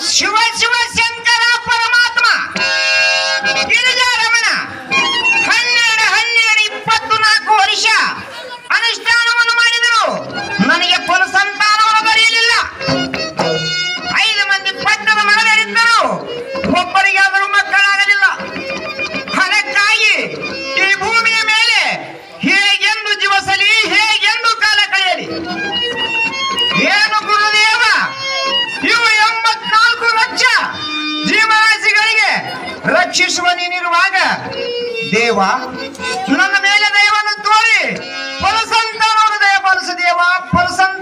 Silêncio, silêncio! ನೀನಿರುವಾಗ ದೇವ ನನ್ನ ಮೇಲೆ ದೈವನು ತೋರಿ ಹೃದಯ ದಯಪಾಲಿಸು ದೇವ ಫಲಸಂತಾನವನ್ನು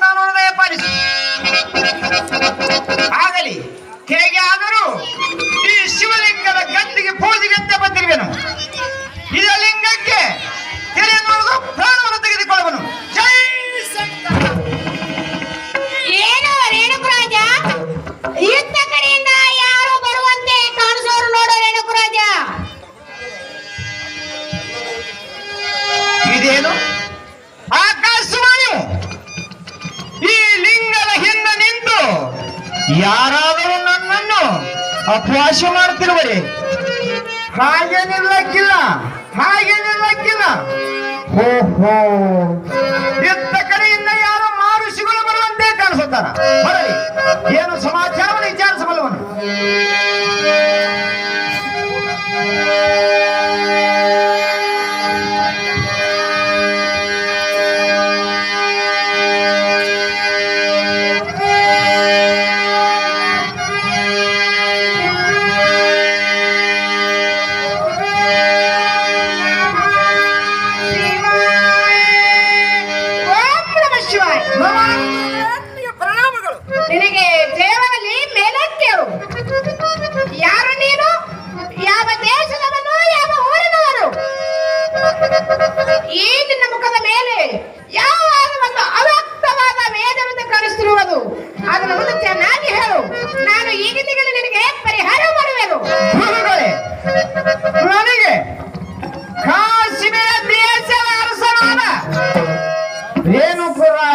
ಅಪವಾಸ ಮಾಡ್ತಿರುವರೆ ಹಾಗೇನಿಲ್ಲಕ್ಕಿಲ್ಲ ಹಾಗೇನಿಲ್ಲಕ್ಕಿಲ್ಲ ಹೋ ಹೋ. ಇತ್ತ ಕಡೆಯಿಂದ ಯಾರೋ ಮಾರುಷಿಗಳು ಬರುವಂತೆ ಕಾಣಿಸುತ್ತಾರ. ಬರಲಿ. ಏನು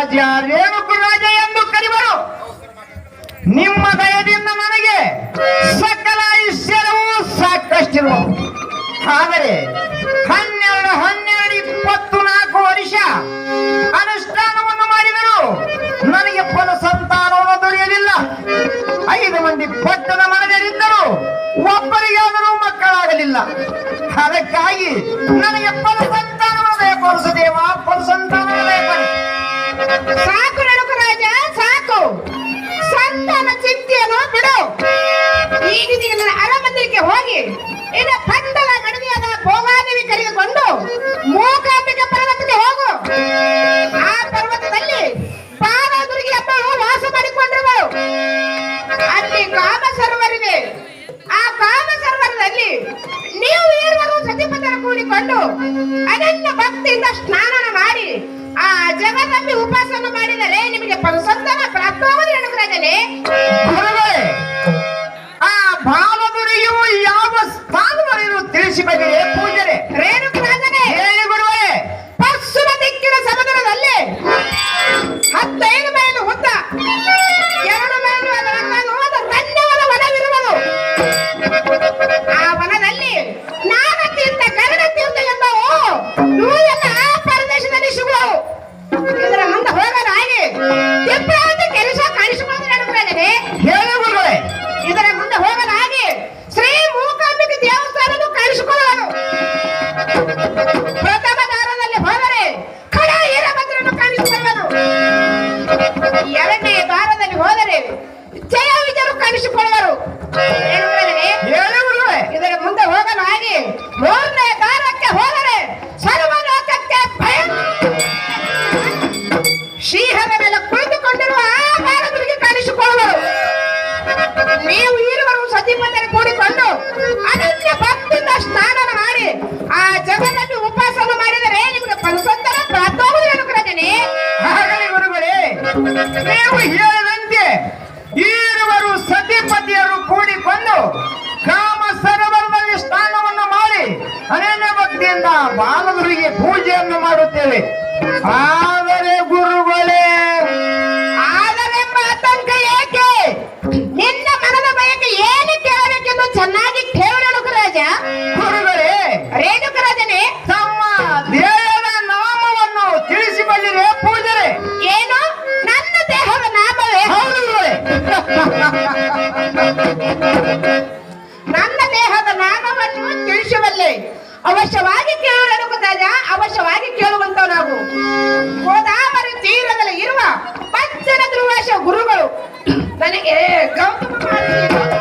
ರಾಜ ರೇಣುಕು ರಾಜ ಎಂದು ಕರಿವರು. ನಿಮ್ಮ ದಯದಿಂದ ನನಗೆ ಸಕಲ ಐಶ್ವರ್ಯವೂ ಸಾಕಷ್ಟಿರುವ. ಆದರೆ ಹನ್ನೆರಡು ಹನ್ನೆರಡು ಇಪ್ಪತ್ತು ನಾಲ್ಕು ವರ್ಷ ಅನುಷ್ಠಾನವನ್ನು ಮಾಡಿದರು ನನಗೆ ಫಲ ಸಂತಾನವನ್ನು ದೊರೆಯಲಿಲ್ಲ. ಐದು ಮಂದಿ ಪಟ್ಟದ ಮನೆಯಲ್ಲಿದ್ದರು ಒಬ್ಬರಿಗಾದರೂ ಮಕ್ಕಳಾಗಲಿಲ್ಲ. ಅದಕ್ಕಾಗಿ ನನಗೆ ಫಲ ಸಂತಾನವನ್ನು ದಯಪಾಲಿಸು ದೇವ, ಫಲ ಸಂತಾನವನ್ನು ದಯಪಾಲಿಸು ಸಾಕು ನಡುಕು ರಾಜ, ಸಾಕು. ಸಂತಾನ ಚಿಂತೆಯನ್ನು ಬಿಡು. ಈಗ ನನ್ನ ಅರಮಂದಿರಕ್ಕೆ ಹೋಗಿ ಇನ್ನು ಪಂಡಲ ಗಡದಿಯಾದ ಭೋಗಾದೇವಿ ಕರೆದುಕೊಂಡು ಮೂಕಾಂಬಿಕ ಪರ್ವತಕ್ಕೆ ಹೋಗು. ಆ ಪರ್ವತದಲ್ಲಿ ಬಾಲದುರ್ಗಿ ಹಬ್ಬಳು ವಾಸ ಮಾಡಿಕೊಂಡಿರುವಳು. ಅಲ್ಲಿ ಕಾಮ ಸರೋವರಿದೆ ಆ ಕಾಮ ಸರೋವರದಲ್ಲಿ ನೀವು ಇರುವರು ಸತಿಪತರ ಕೂಡಿಕೊಂಡು ಅದನ್ನ ಭಕ್ತಿಯಿಂದ ಸ್ನಾನ ಮಾಡಿ ಆ ಜಗದಲ್ಲಿ ಉಪಾಸನ ಮಾಡಿದರೆ ನಿಮಗೆ ಸಂತಾನ ಪ್ರಾಪ್ತವಾಗುವುದು ಅನುಗ್ರಹದಲ್ಲಿ ಶ್ರೀಹರ ಮೇಲೆ ಕುಳಿತುಕೊಂಡಿರುವ ಆ ಬಾಲಕರಿಗೆ ಕಾಣಿಸಿಕೊಳ್ಳುವರು. ನೀವು ಇರುವರು ಸತಿಪಂದರೆ ಕೂಡಿಕೊಂಡು ಅನನ್ಯ ಭಕ್ತಿಯಿಂದ ಸ್ನಾನ ಮಾಡಿ ಆ ಜಗದಲ್ಲಿ ಉಪವಾಸವನ್ನು ಮಾಡಿದರೆ ನಿಮಗೆ ಪರಸಂತರ ಪ್ರಾಪ್ತವಾಗುವುದು ಹೇಳುತ್ತೇನೆ ಆಗಲಿ ಗುರುಗಳೇ, ನೀವು ಹೇಳಿದಂತೆ ಇರುವರು ಸತಿಪತಿಯರು ಕೂಡಿಕೊಂಡು ಕಾಮ ಸರೋವರದಲ್ಲಿ ಸ್ನಾನವನ್ನು ಮಾಡಿ ಅನನ್ಯ ಭಕ್ತಿಯಿಂದ ಬಾಲಗುರಿಗೆ ಪೂಜೆಯನ್ನು ಮಾಡುತ್ತೇವೆ. ಆದರೆ ಅವಶ್ಯವಾಗಿ ಕೇಳೋಣ ರಾಜ ಅವಶ್ಯವಾಗಿ ಕೇಳುವಂತ ನಾವು. ಗೋದಾವರಿ ತೀರದಲ್ಲಿ ಇರುವ ಪಂಚನ ದುರ್ವಾಶ ಗುರುಗಳು. ನನಗೆ ಗೌತಮ